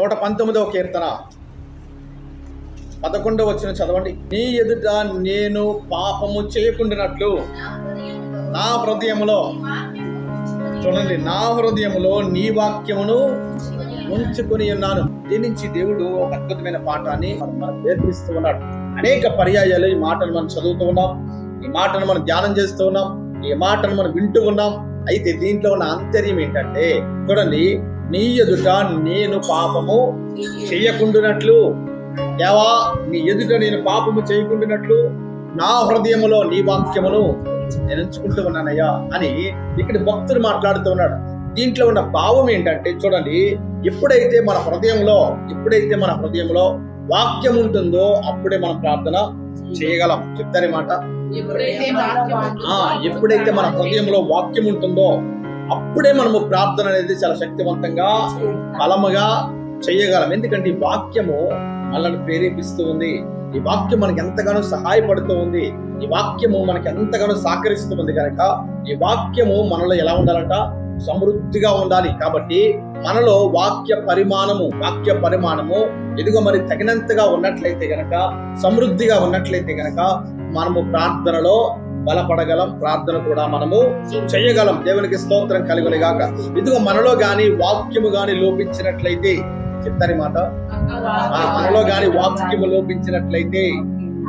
నూట పంతొమ్మిదవ కీర్తన. పదకొండవ వచ్చిన చదవండి. నీ ఎదుట నేను పాపము చేయకుండానట్లు నా హృదయంలో చూడండి నా హృదయంలో నీ వాక్యమును ఉంచుకొని ఉన్నాను. దీని నుంచి దేవుడు ఒక అద్భుతమైన పాఠాన్ని మనకు నేర్పిస్తూ ఉన్నాడు. అనేక పర్యాయాలు ఈ మాటను మనం చదువుతూ ఉన్నాం. ఈ మాటను మనం ధ్యానం చేస్తూ ఉన్నాం. ఈ మాటను మనం వింటూ ఉన్నాం. అయితే దీంట్లో ఉన్న ఆంతర్యం ఏంటంటే చూడండి నీ ఎదుట నేను పాపము చేయకుండానట్లు. దేవా నీ ఎదుట నేను పాపము చేయకుండానట్లు. నా హృదయములో నీ వాక్యమును నేను ఎంచుకుంటూ ఉన్నానయ్యా అని ఇక్కడ భక్తుడు మాట్లాడుతూ ఉన్నాడు. దీంట్లో ఉన్న భావం ఏంటంటే చూడండి ఎప్పుడైతే మన హృదయంలో ఎప్పుడైతే మన హృదయంలో వాక్యం ఉంటుందో అప్పుడే మనం ప్రార్థన చేయగలం. చెప్తారే మాట ఎప్పుడైతే వాక్యం ఉంటుందో ఆ ఎప్పుడైతే మన హృదయంలో వాక్యం ఉంటుందో అప్పుడే మనము ప్రార్థన అనేది చాలా శక్తివంతంగా బలముగా చేయగలం. ఎందుకంటే ఈ వాక్యము మనల్ని ప్రేరేపిస్తూ ఉంది. ఈ వాక్యం మనకి ఎంతగానో సహాయపడుతూ ఉంది. ఈ వాక్యము మనకి ఎంతగానో సహకరిస్తూ ఉంది కనుక ఈ వాక్యము మనలో ఎలా ఉండాలంట? సమృద్ధిగా ఉండాలి. కాబట్టి మనలో వాక్య పరిమాణము వాక్య పరిమాణము ఎదుగో మరి తగినంతగా ఉన్నట్లయితే గనక సమృద్ధిగా ఉన్నట్లయితే గనక మనము ప్రార్థనలో బలపడగలం ప్రార్థన కూడా మనము చేయగలం. దేవునికి స్తోత్రం కలుగుని గాక. ఇదిగో మనలో గాని వాక్యము గాని లోపించినట్లయితే చెప్తారు మాట? మనలో గాని వాక్యము లోపించినట్లయితే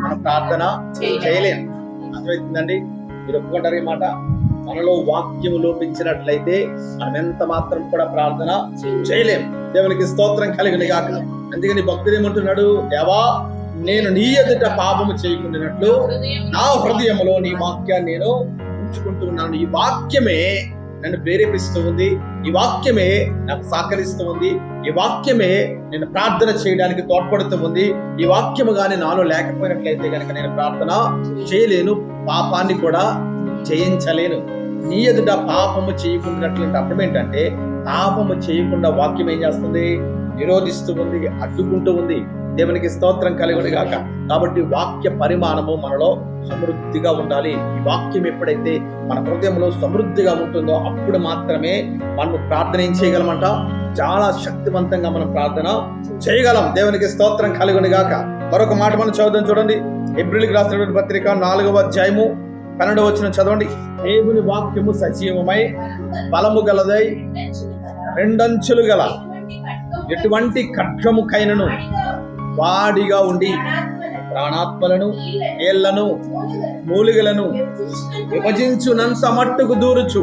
మన ప్రార్థన చేయలేం. అర్థమవుతుందండి? మీరు ఒప్పుకుంటారు ఈ మాట? మనలో వాక్యము లోపించినట్లయితే మనం ఎంత మాత్రం కూడా ప్రార్థన చేయలేం. దేవునికి స్తోత్రం కలిగిన గాక. అందుకని భక్తుడు ఏమంటున్నాడు? దేవా నేను నీ ఎదుట పాపము చేయకుండానట్లు నా హృదయంలో నీ వాక్యాన్ని నేను ఉంచుకుంటూ ఉన్నాను. ఈ వాక్యమే నన్ను ప్రేరేపిస్తూ ఉంది. ఈ వాక్యమే నాకు సహకరిస్తూ ఉంది. ఈ వాక్యమే నేను ప్రార్థన చేయడానికి తోడ్పడుతూ ఉంది. ఈ వాక్యము గాని నాలో లేకపోయినట్లయితే కనుక నేను ప్రార్థన చేయలేను. పాపాన్ని కూడా చేయించలేను నీ ఎదుట పాపము చేయకుండాట్లంటే అర్థం ఏంటంటే పాపము చేయకుండా వాక్యం ఏం చేస్తుంది? నిరోధిస్తూ ఉంది అడ్డుకుంటూ ఉంది. దేవునికి స్తోత్రం కలిగి గాక కాబట్టి వాక్య పరిమాణము మనలో సమృద్ధిగా ఉండాలి. ఈ వాక్యం ఎప్పుడైతే మన హృదయంలో సమృద్ధిగా ఉంటుందో అప్పుడు మాత్రమే మనం ప్రార్థన ఏం చేయగలమంట? చాలా శక్తివంతంగా మనం ప్రార్థన చేయగలం. దేవునికి స్తోత్రం కలుగుని గాక మరొక మాట మనం చదువుదాం చూడండి. ఏప్రిల్కి రాసినటువంటి పత్రిక నాలుగవ అధ్యాయము పన్నెండు వచ్చిన చదవండి. దేవుని వాక్యము సజీవమై బలము గలదై రెండంచులు గల ఎటువంటి ఖడ్గముకైనను వాడిగా ఉండి ప్రాణాత్మలను ఏళ్ళను మూలిగలను విభజించునంత మట్టుకు దూరుచు.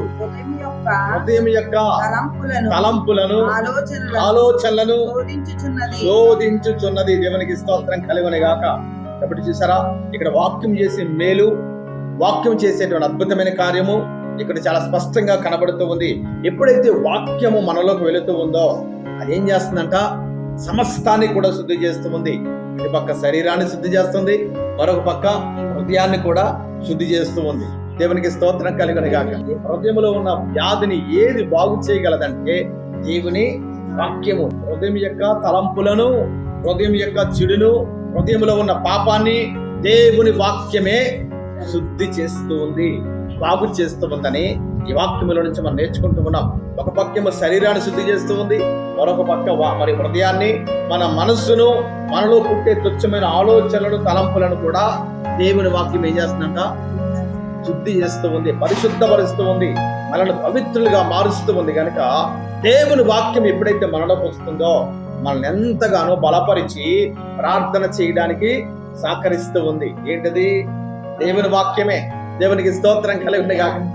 హృదయం యొక్క తలంపులను ఆలోచనలను శోధించుచున్నది. దేవునికి స్తోత్రం కలిగొని గాక కాబట్టి చూసారా? ఇక్కడ వాక్యం చేసే మేలు వాక్యం చేసేటువంటి అద్భుతమైన కార్యము ఇక్కడ చాలా స్పష్టంగా కనబడుతూ ఉంది. ఎప్పుడైతే వాక్యము మనలోకి వెళుతూ ఉందో అది ఏం చేస్తుందంట? సమస్తాన్ని కూడా శుద్ధి చేస్తూ ఉంది పక్క శరీరాన్ని శుద్ధి చేస్తుంది. మరొక పక్క హృదయాన్ని కూడా శుద్ధి చేస్తూ ఉంది దేవునికి స్తోత్రం కలిగిన గాక. హృదయంలో ఉన్న వ్యాధిని ఏది బాగు చేయగలదంటే దేవుని వాక్యము. హృదయం యొక్క తలంపులను హృదయం యొక్క చెడును హృదయంలో ఉన్న పాపాన్ని దేవుని వాక్యమే శుద్ధి చేస్తూ ఉంది బాగు చేస్తూ ఉందని ఈ వాక్యముల నుంచి మనం నేర్చుకుంటూ ఉన్నాం. ఒక పక్కేమో శరీరాన్ని శుద్ధి చేస్తూ ఉంది. మరొక పక్క వా- మరి హృదయాన్ని మన మనస్సును మనలో పుట్టే తుచ్చమైన ఆలోచనలను తలంపులను కూడా దేవుని వాక్యం ఏం చేస్తుందంట? శుద్ధి చేస్తూ ఉంది పరిశుద్ధపరుస్తూ ఉంది మనల్ని పవిత్రులుగా మారుస్తూ ఉంది. కనుక దేవుని వాక్యం ఎప్పుడైతే మనలోకి వస్తుందో మనల్ని ఎంతగానో బలపరిచి ప్రార్థన చేయడానికి సహకరిస్తూ ఉంది. ఏంటది? దేవుని వాక్యమే. దేవునికి స్తోత్రం కలిగి కాక